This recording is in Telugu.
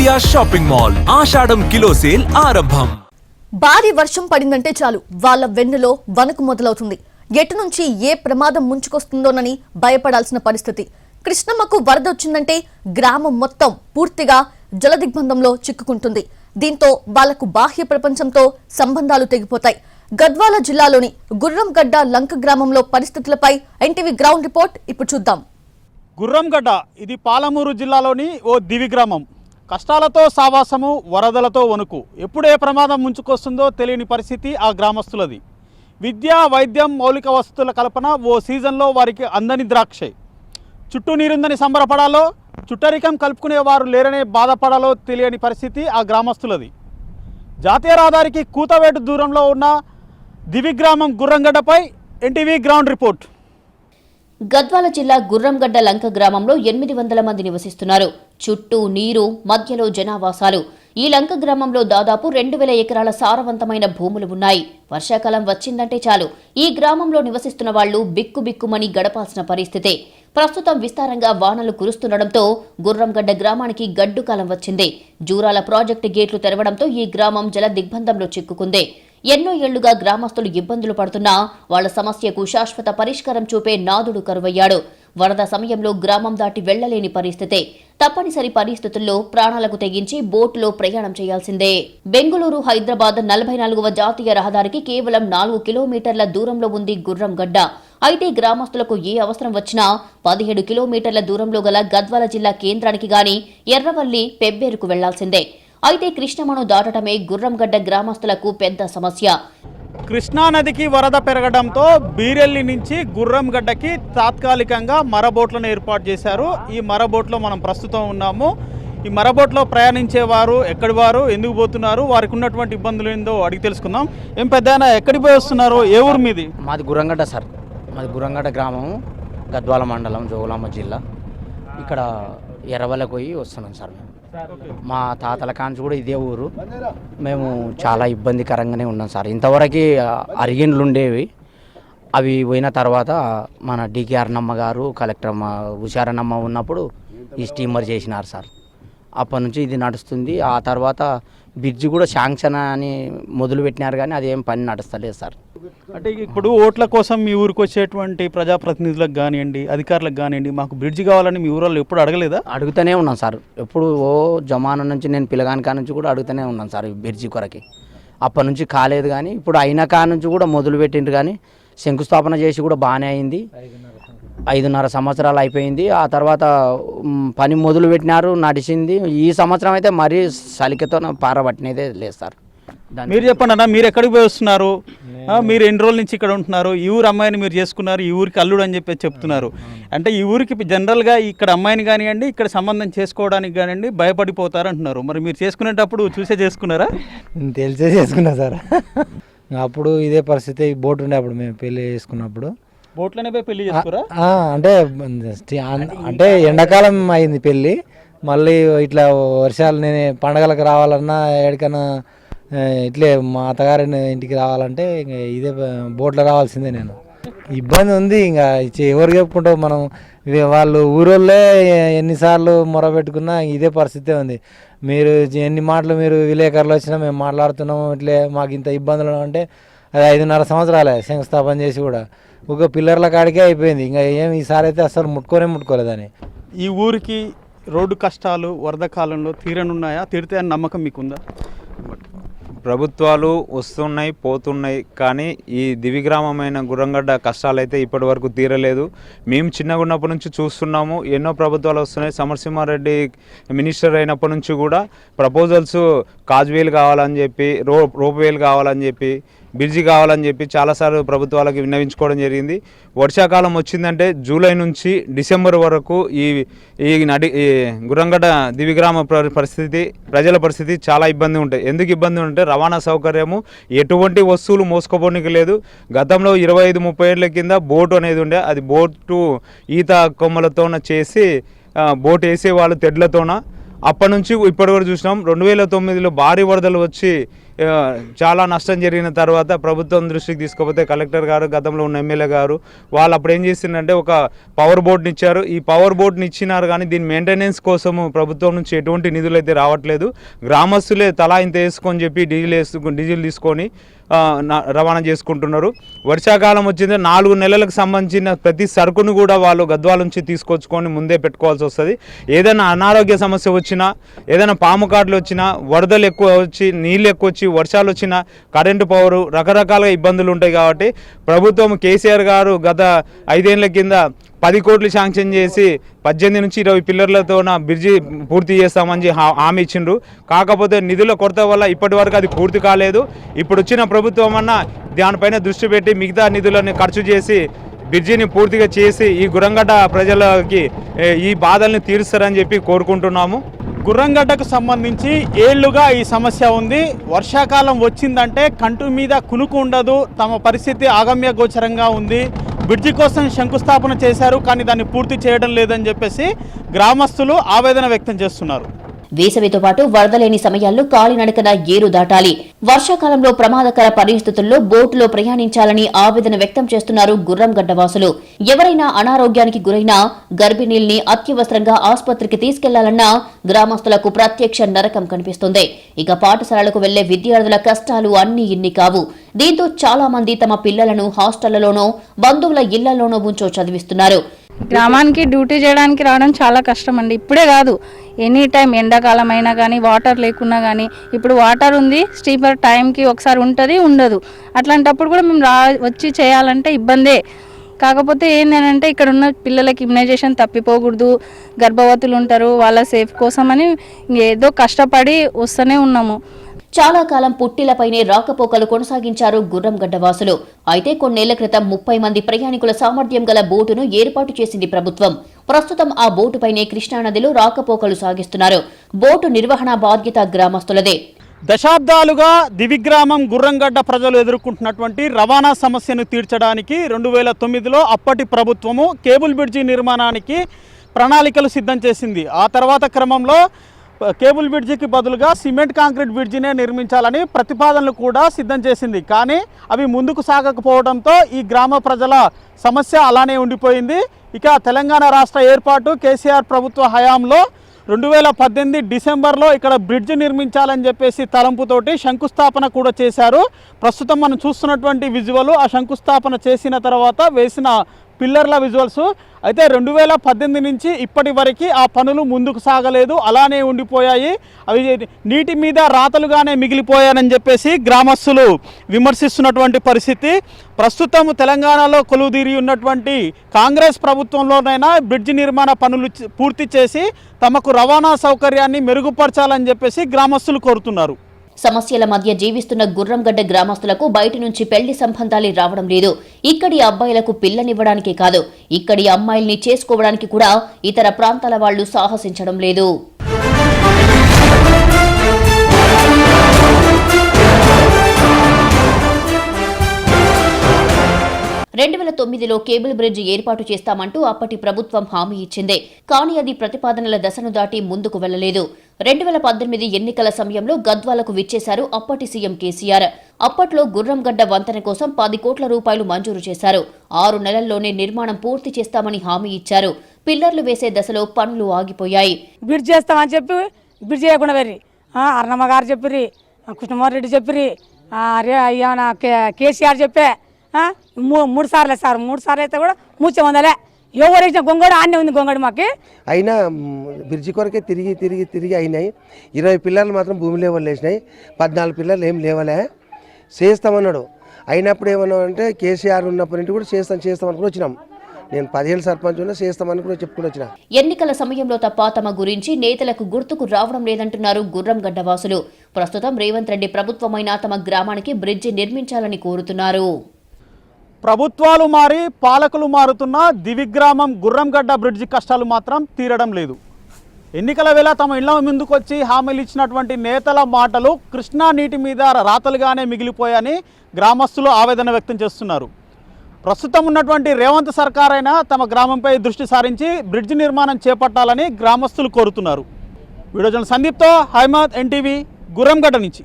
India shopping mall. Ashadam kilo sale ఆరంభం. భారీ వర్షం పడిందంటే చాలు. వాళ్ళ వెన్నులో వణుకు మొదలవుతుంది. ఎటు నుంచి ఏ ప్రమాదం ముంచుకొస్తుందోనని భయపడాల్సిన పరిస్థితి. కృష్ణమ్మకు వరద వచ్చిందంటే గ్రామం మొత్తం పూర్తిగా జలదిగ్బంధంలో చిక్కుకుంటుంది. దీంతో వాళ్ళకు బాహ్య ప్రపంచంతో సంబంధాలు తెగిపోతాయి. గద్వాల జిల్లాలోని గుర్రంగడ్డ లంక గ్రామంలో పరిస్థితులపై ఎన్టీవీ గ్రౌండ్ రిపోర్ట్ ఇప్పుడు చూద్దాం. గుర్రంగడ్డ ఇది పాలమూరు జిల్లాలోని ఓ దివి గ్రామం. కష్టాలతో సావాసము వరదలతో వణుకు. ఎప్పుడే ప్రమాదం ముంచుకొస్తుందో తెలియని పరిస్థితి ఆ గ్రామస్తులది. విద్య వైద్యం మౌలిక వసతుల కల్పన ఓ సీజన్లో వారికి అందని ద్రాక్షే. చుట్టూ నీరుందని సంబరపడాలో చుట్టరికం కలుపుకునే వారు లేరనే బాధపడాలో తెలియని పరిస్థితి ఆ గ్రామస్తులది. జాతీయ రహదారికి కూతవేటు దూరంలో ఉన్న దివి గ్రామం గుర్రంగడ్డపై ఎన్టీవీ గ్రౌండ్ రిపోర్ట్. గద్వాల జిల్లా గుర్రంగడ్డ లంక గ్రామంలో ఎనిమిది వందల మంది నివసిస్తున్నారు. చుట్టూ నీరు మధ్యలో జనావాసాలు. ఈ లంక గ్రామంలో దాదాపు రెండు వేల ఎకరాల సారవంతమైన భూములు ఉన్నాయి. వర్షాకాలం వచ్చిందంటే చాలు. ఈ గ్రామంలో నివసిస్తున్న వాళ్ళు బిక్కుబిక్కుమని గడపాల్సిన పరిస్థితే. ప్రస్తుతం విస్తారంగా వానలు కురుస్తుండటంతో గుర్రంగడ్డ గ్రామానికి గడ్డుకాలం వచ్చింది. జూరాల ప్రాజెక్టు గేట్లు తెరవడంతో ఈ గ్రామం జల దిగ్బంధంలో చిక్కుకుంది. ఎన్నో ఏళ్ళుగా గ్రామస్తులు ఇబ్బందులు పడుతున్నా వాళ్ళ సమస్యకు శాశ్వత పరిష్కారం చూపే నాదుడు కరువయ్యాడు. వరద సమయంలో గ్రామం దాటి వెళ్ళలేని పరిస్థితే తప్పనిసరి పరిస్థితుల్లో ప్రాణాలకు తెగించి బోటులో ప్రయాణం చేయాల్సిందే. బెంగుళూరు హైదరాబాద్ నలభై నాలుగవ జాతీయ రహదారికి కేవలం నాలుగు కిలోమీటర్ల దూరంలో ఉంది గుర్రంగడ్డ అయితే గ్రామస్తులకు ఏ అవసరం వచ్చినా పదిహేడు కిలోమీటర్ల దూరంలో గల గద్వాల జిల్లా కేంద్రానికి గాని ఎర్రవల్లి పెబ్బేరుకు వెళ్ళాల్సిందే. అయితే కృష్ణమను దాటడమే గుర్రంగడ్డ గ్రామస్తులకు పెద్ద సమస్య. కృష్ణానదికి వరద పెరగడంతో బీరెల్లి నుంచి గుర్రంగడ్డకి తాత్కాలికంగా మరబోట్లను ఏర్పాటు చేశారు. ఈ మరబోట్లో మనం ప్రస్తుతం ఉన్నాము. ఈ మరబోట్లో ప్రయాణించేవారు ఎక్కడి వారు ఎందుకు పోతున్నారు వారికి ఉన్నటువంటి ఇబ్బందులు ఏందో అడిగి తెలుసుకుందాం. ఏం పెద్ద ఎక్కడికి పోయి వస్తున్నారు? ఏ ఊరు మీది? మాది గురంగడ్డ సార్. మాది గురంగడ్డ గ్రామం గద్వాల మండలం జోగులాంబ జిల్లా. ఇక్కడ ఎర్రవల్లకు పోయి వస్తున్నాం సార్ మేము. మా తాతల కాంచి కూడా ఇదే ఊరు. మేము చాలా ఇబ్బందికరంగానే ఉన్నాం సార్. ఇంతవరకు అరిగిండ్లు ఉండేవి. అవి పోయిన తర్వాత మన డికే అర్ణమ్మ గారు కలెక్టర్ అమ్మ హుషారన్నమ్మ ఉన్నప్పుడు ఈ స్టీమర్ చేసినారు సార్. అప్పటి నుంచి ఇది నడుస్తుంది. ఆ తర్వాత బ్రిడ్జ్ కూడా శాంక్షన్ అని మొదలు పెట్టినారు కానీ అదేం పని నడుస్తలేదు సార్. అంటే ఇప్పుడు ఓట్ల కోసం మీ ఊరికి వచ్చేటువంటి ప్రజాప్రతినిధులకు కానివ్వండి అధికారులకు కానివ్వండి మాకు బ్రిడ్జ్ కావాలని మీ ఊరిలో ఎప్పుడు అడగలేదా? అడుగుతూనే ఉన్నాం సార్. ఎప్పుడు ఓ జమానా నుంచి నేను పిల్లగాని కా నుంచి కూడా అడుగుతూనే ఉన్నాను సార్ ఈ బ్రిడ్జి కొరకి. అప్పటి నుంచి కాలేదు కానీ ఇప్పుడు అయిన కా నుంచి కూడా మొదలు పెట్టిండ్రు కానీ శంకుస్థాపన చేసి కూడా బాగానే అయింది. ఐదున్నర సంవత్సరాలు అయిపోయింది. ఆ తర్వాత పని మొదలు పెట్టినారు నడిచింది. ఈ సంవత్సరం అయితే మరీ సలికతో పారబట్టినదే లేదు సార్. మీరు చెప్పండి అన్న మీరు ఎక్కడికి పోయి వస్తున్నారు? మీరు ఎన్ని రోజుల నుంచి ఇక్కడ ఉంటున్నారు? ఈ ఊరు అమ్మాయిని మీరు చేసుకున్నారు ఈ ఊరికి అల్లుడు అని చెప్పి చెప్తున్నారు. అంటే ఈ ఊరికి జనరల్గా ఇక్కడ అమ్మాయిని కానివ్వండి ఇక్కడ సంబంధం చేసుకోవడానికి కానివ్వండి భయపడిపోతారు అంటున్నారు. మరి మీరు చేసుకునేటప్పుడు చూసే చేసుకున్నారా? నేను తెలిసే చేసుకున్నా సార్. అప్పుడు ఇదే పరిస్థితి బోట్ ఉండే అప్పుడు మేము పెళ్ళి చేసుకున్నప్పుడు. బోట్లోనే పోయి పెళ్ళి అంటే అంటే ఎండాకాలం అయింది పెళ్ళి. మళ్ళీ ఇట్లా వర్షాలు నేను పండగలకు రావాలన్నా ఎక్కడికైనా ఇట్లే మా అత్తగారి ఇంటికి రావాలంటే ఇంక ఇదే బోట్లో రావాల్సిందే నేను. ఇబ్బంది ఉంది ఇంకా. ఎవరు చెప్పుకుంటావు మనం? వాళ్ళు ఊరోళ్ళే ఎన్నిసార్లు మొరబెట్టుకున్నా ఇదే పరిస్థితే ఉంది. మీరు ఎన్ని మాటలు మీరు విలేకరులు వచ్చినా మేము మాట్లాడుతున్నాము ఇట్లే మాకు ఇంత ఇబ్బందులు అంటే అది ఐదున్నర సంవత్సరాలే శంకుస్థాపన చేసి కూడా. ఒక పిల్లర్ల కాడికే అయిపోయింది. ఇంకా ఏం ఈసారి అయితే అసలు ముట్టుకోనే ముట్టుకోలేదని. ఈ ఊరికి రోడ్డు కష్టాలు వరద కాలంలో తీరనున్నాయా? తీరితే అని నమ్మకం మీకుందా? ప్రభుత్వాలు వస్తున్నాయి పోతున్నాయి కానీ ఈ దివి గ్రామమైన గుర్రంగడ్డ కష్టాలైతే ఇప్పటి వరకు తీరలేదు. మేము చిన్నగా ఉన్నప్పటి నుంచి చూస్తున్నాము. ఎన్నో ప్రభుత్వాలు వస్తున్నాయి. సమరసింహారెడ్డి మినిస్టర్ అయినప్పటి నుంచి కూడా ప్రపోజల్స్ కాజ్వేలు కావాలని చెప్పి రో రోప్వేలు కావాలని చెప్పి బ్రిడ్జి కావాలని చెప్పి చాలాసార్లు ప్రభుత్వాలకు విన్నవించుకోవడం జరిగింది. వర్షాకాలం వచ్చిందంటే జూలై నుంచి డిసెంబర్ వరకు ఈ ఈ నడి ఈ దివిగ్రామ పరిస్థితి ప్రజల పరిస్థితి చాలా ఇబ్బంది ఉంటాయి. ఎందుకు ఇబ్బంది ఉంటే రవాణా సౌకర్యము ఎటువంటి వస్తువులు మోసుకోపోనికి లేదు. గతంలో ఇరవై ఐదు ముప్పై ఏళ్ళ కింద బోటు అనేది ఉండే అది బోటు ఈత కొమ్మలతోన చేసి బోట్ వేసే వాళ్ళు తెడ్లతోన. అప్పటి నుంచి ఇప్పటి వరకు చూసినాం రెండు వేల తొమ్మిదిలో భారీ వరదలు వచ్చి చాలా నష్టం జరిగిన తర్వాత ప్రభుత్వం దృష్టికి తీసుకపోతే కలెక్టర్ గారు గతంలో ఉన్న ఎమ్మెల్యే గారు వాళ్ళు అప్పుడు ఏం చేసిందంటే ఒక పవర్ బోర్డుని ఇచ్చారు. ఈ పవర్ బోర్డుని ఇచ్చినారు కానీ దీని మెయింటెనెన్స్ కోసము ప్రభుత్వం నుంచి ఎటువంటి నిధులు అయితే రావట్లేదు. గ్రామస్తులే తలా ఇంత వేసుకొని చెప్పి డీజిల్ వేసుకొని డీజిల్ తీసుకొని రవాణా చేసుకుంటున్నారు. వర్షాకాలం వచ్చింది. నాలుగు నెలలకు సంబంధించిన ప్రతి సరుకును కూడా వాళ్ళు గద్వాల నుంచి తీసుకొచ్చుకొని ముందే పెట్టుకోవాల్సి వస్తుంది. ఏదైనా అనారోగ్య సమస్య వచ్చినా ఏదైనా పాము కాట్లు వచ్చినా వరదలు ఎక్కువ వచ్చి నీళ్ళు ఎక్కువ వచ్చి వర్షాలు వచ్చినా కరెంటు పవరు రకరకాలుగా ఇబ్బందులు ఉంటాయి కాబట్టి ప్రభుత్వం కేసీఆర్ గారు గత ఐదేళ్ళ కింద పది కోట్లు శాంక్షన్ చేసి పద్దెనిమిది నుంచి ఇరవై పిల్లర్లతో బ్రిడ్జి పూర్తి చేస్తామని హా- హామీ ఇచ్చిండ్రు. కాకపోతే నిధుల కొరత వల్ల ఇప్పటి వరకు అది పూర్తి కాలేదు. ఇప్పుడు వచ్చిన ప్రభుత్వం అన్న దానిపైన దృష్టి పెట్టి మిగతా నిధులను ఖర్చు చేసి బ్రిడ్జిని పూర్తిగా చేసి ఈ గురంగడ్డ ప్రజలకి ఈ బాధల్ని తీరుస్తారని చెప్పి కోరుకుంటున్నాము. గుర్రంగడ్డకు సంబంధించి ఏళ్ళుగా ఈ సమస్య ఉంది. వర్షాకాలం వచ్చిందంటే కంటు మీద కునుకు ఉండదు. తమ పరిస్థితి ఆగమ్య గోచరంగా ఉంది. బ్రిడ్జి కోసం శంకుస్థాపన చేశారు కానీ దాన్ని పూర్తి చేయడం లేదని చెప్పేసి గ్రామస్తులు ఆవేదన వ్యక్తం చేస్తున్నారు. వేసవితో పాటు వరదలేని సమయాల్లో కాలినడకన ఏరు దాటాలి. వర్షాకాలంలో ప్రమాదకర పరిస్థితుల్లో బోటులో ప్రయాణించాలని ఆవేదన వ్యక్తం చేస్తున్నారు గుర్రంగడ్డ వాసులు ఎవరైనా అనారోగ్యానికి గురైనా గర్భిణీల్ని అత్యవసరంగా ఆసుపత్రికి తీసుకెళ్ళాలన్నా గ్రామస్తులకు ప్రత్యక్ష నరకం కనిపిస్తుంది. ఇక పాఠశాలలకు వెళ్ళే విద్యార్థుల కష్టాలు అన్ని ఇన్ని కావు. దీంతో చాలా మంది తమ పిల్లలను హాస్టళ్ళలోనో బంధువుల ఇళ్ళలోనో ఉంచో చదివిస్తున్నారు. గ్రామానికి డ్యూటీ చేయడానికి రావడం చాలా కష్టం అండి ఇప్పుడే కాదు ఎనీ టైం ఎండాకాలం అయినా కానీ వాటర్ లేకున్నా కానీ ఇప్పుడు వాటర్ ఉంది స్టీపర్ టైంకి ఒకసారి ఉంటుంది ఉండదు. అట్లాంటప్పుడు కూడా మేము రా వచ్చి చేయాలంటే ఇబ్బందే. కాకపోతే ఏంటంటే ఇక్కడ ఉన్న పిల్లలకి ఇమ్యునైజేషన్ తప్పిపోకూడదు గర్భవతులు ఉంటారు వాళ్ళ సేఫ్ కోసమని ఏదో కష్టపడి వస్తూనే ఉన్నాము. చాలా కాలం పుట్టిలపైనే రాకపోకలు కొనసాగించారు గుర్రంగడ్డ వాసులు అయితే కొన్నేళ్ళ క్రితం ముప్పై మంది ప్రయాణికుల సామర్థ్యం గల బోటును ఏర్పాటు చేసింది ప్రభుత్వం. ప్రస్తుతం ఆ బోటుపైనే కృష్ణానదిలో రాకపోకలు సాగిస్తున్నారు. బోటు నిర్వహణ బాధ్యత గ్రామస్తులదే. దశాబ్దాలుగా దివిగ్రామం గుర్రంగడ్డ ప్రజలు ఎదుర్కొంటున్నటువంటి రవాణా సమస్యను తీర్చడానికి రెండు వేల తొమ్మిదిలో అప్పటి ప్రభుత్వము కేబుల్ బ్రిడ్జి నిర్మాణానికి ప్రణాళికలు సిద్ధం చేసింది. ఆ తర్వాత క్రమంలో కేబుల్ బ్రిడ్జికి బదులుగా సిమెంట్ కాంక్రీట్ బ్రిడ్జినే నిర్మించాలని ప్రతిపాదనలు కూడా సిద్ధం చేసింది. కానీ అవి ముందుకు సాగకపోవడంతో ఈ గ్రామ ప్రజల సమస్య అలానే ఉండిపోయింది. ఇక తెలంగాణ రాష్ట్ర ఏర్పాటు కేసీఆర్ ప్రభుత్వ హయాంలో రెండు వేల పద్దెనిమిది డిసెంబర్లో ఇక్కడ బ్రిడ్జ్ నిర్మించాలని చెప్పేసి తలంపుతోటి శంకుస్థాపన కూడా చేశారు. ప్రస్తుతం మనం చూస్తున్నటువంటి విజువల్ ఆ శంకుస్థాపన చేసిన తర్వాత వేసిన పిల్లర్ల విజువల్స్ అయితే రెండు వేల పద్దెనిమిది నుంచి ఇప్పటి వరకు ఆ పనులు ముందుకు సాగలేదు అలానే ఉండిపోయాయి. అవి నీటి మీద రాతలుగానే మిగిలిపోయానని చెప్పేసి గ్రామస్తులు విమర్శిస్తున్నటువంటి పరిస్థితి. ప్రస్తుతం తెలంగాణలో కొలువుదీరి ఉన్నటువంటి కాంగ్రెస్ ప్రభుత్వంలోనైనా బ్రిడ్జ్ నిర్మాణ పనులు పూర్తి చేసి తమకు రవాణా సౌకర్యాన్ని మెరుగుపరచాలని చెప్పేసి గ్రామస్తులు కోరుతున్నారు. సమస్యల మధ్య జీవిస్తున్న గుర్రంగడ్డ గ్రామస్తులకు బయట నుంచి పెళ్ళి సంబంధాలే రావడం లేదు. ఇక్కడి అబ్బాయిలకు పిల్లనివ్వడానికే కాదు ఇక్కడి అమ్మాయిల్ని చేసుకోవడానికి కూడా ఇతర ప్రాంతాల వాళ్ళు సాహసించడం లేదు. తొమ్మిదిలో కేబుల్ బ్రిడ్జ్ ఏర్పాటు చేస్తామంటూ అప్పటి ప్రభుత్వం హామీ ఇచ్చింది. కానీ అది ప్రతిపాదనల దశను దాటి ముందుకు వెళ్ళలేదు రెండు వేల పద్దెనిమిది ఎన్నికల సమయంలో గద్వాలకు విచ్చేశారు అప్పటి సీఎం కేసీఆర్. అప్పట్లో గుర్రంగడ్డ వంతెన కోసం పది కోట్ల రూపాయలు మంజూరు చేశారు. ఆరు నెలల్లోనే నిర్మాణం పూర్తి చేస్తామని హామీ ఇచ్చారు. పిల్లర్లు వేసే దశలో పనులు ఆగిపోయాయి. బ్రిడ్జ్ చేస్తామని చెప్పి బ్రిడ్జ్ చేయకుండా వెర్రి అర్ణమ్మ గారు చెప్పిర్రి కృష్ణమోహన్ రెడ్డి చెప్పిరి అయ్యా నా కే- కేసీఆర్ చెప్పే మూడు సార్లే సార్. మూడు సార్లు అయితే కూడా మూర్చే వందలే. ఎవరు వేసిన గొంగడు ఆడనే ఉంది గొంగడు మాకు. అయినా బ్రిడ్జి కొరకే తిరిగి తిరిగి తిరిగి అయినాయి. ఇరవై పిల్లలు మాత్రం భూమి లేవలు లేచినాయి. పద్నాలుగు పిల్లలు ఏం లేవలే. చేస్తామన్నాడు. అయినప్పుడు ఏమన్నా అంటే కేసీఆర్ ఉన్నప్పటి నుండి కూడా చేస్తాం చేస్తామని కూడా వచ్చినాం. నేను పదిహేను సర్పంచ్ ఉన్నా చేస్తామని కూడా చెప్పుకుని వచ్చిన. ఎన్నికల సమయంలో తప్ప తమ గురించి నేతలకు గుర్తుకు రావడం లేదంటున్నారు గుర్రంగడ్డ వాసులు. ప్రస్తుతం రేవంత్ రెడ్డి ప్రభుత్వమైన తమ గ్రామానికి బ్రిడ్జి నిర్మించాలని కోరుతున్నారు. ప్రభుత్వాలు మారి పాలకులు మారుతున్న దివిగ్రామం గుర్రంగడ్డ బ్రిడ్జి కష్టాలు మాత్రం తీరడం లేదు. ఎన్నికల వేళ తమ ఇళ్ళ ముందుకు వచ్చి హామీలు ఇచ్చినటువంటి నేతల మాటలు కృష్ణా నీటి మీద రాతలుగానే మిగిలిపోయాయని గ్రామస్తులు ఆవేదన వ్యక్తం చేస్తున్నారు. ప్రస్తుతం ఉన్నటువంటి రేవంత్ సర్కార్ అయినా తమ గ్రామంపై దృష్టి సారించి బ్రిడ్జి నిర్మాణం చేపట్టాలని గ్రామస్తులు కోరుతున్నారు. వీడియో సందీప్తో హైమద్ ఎన్టీవీ గురంగడ్డ నుంచి.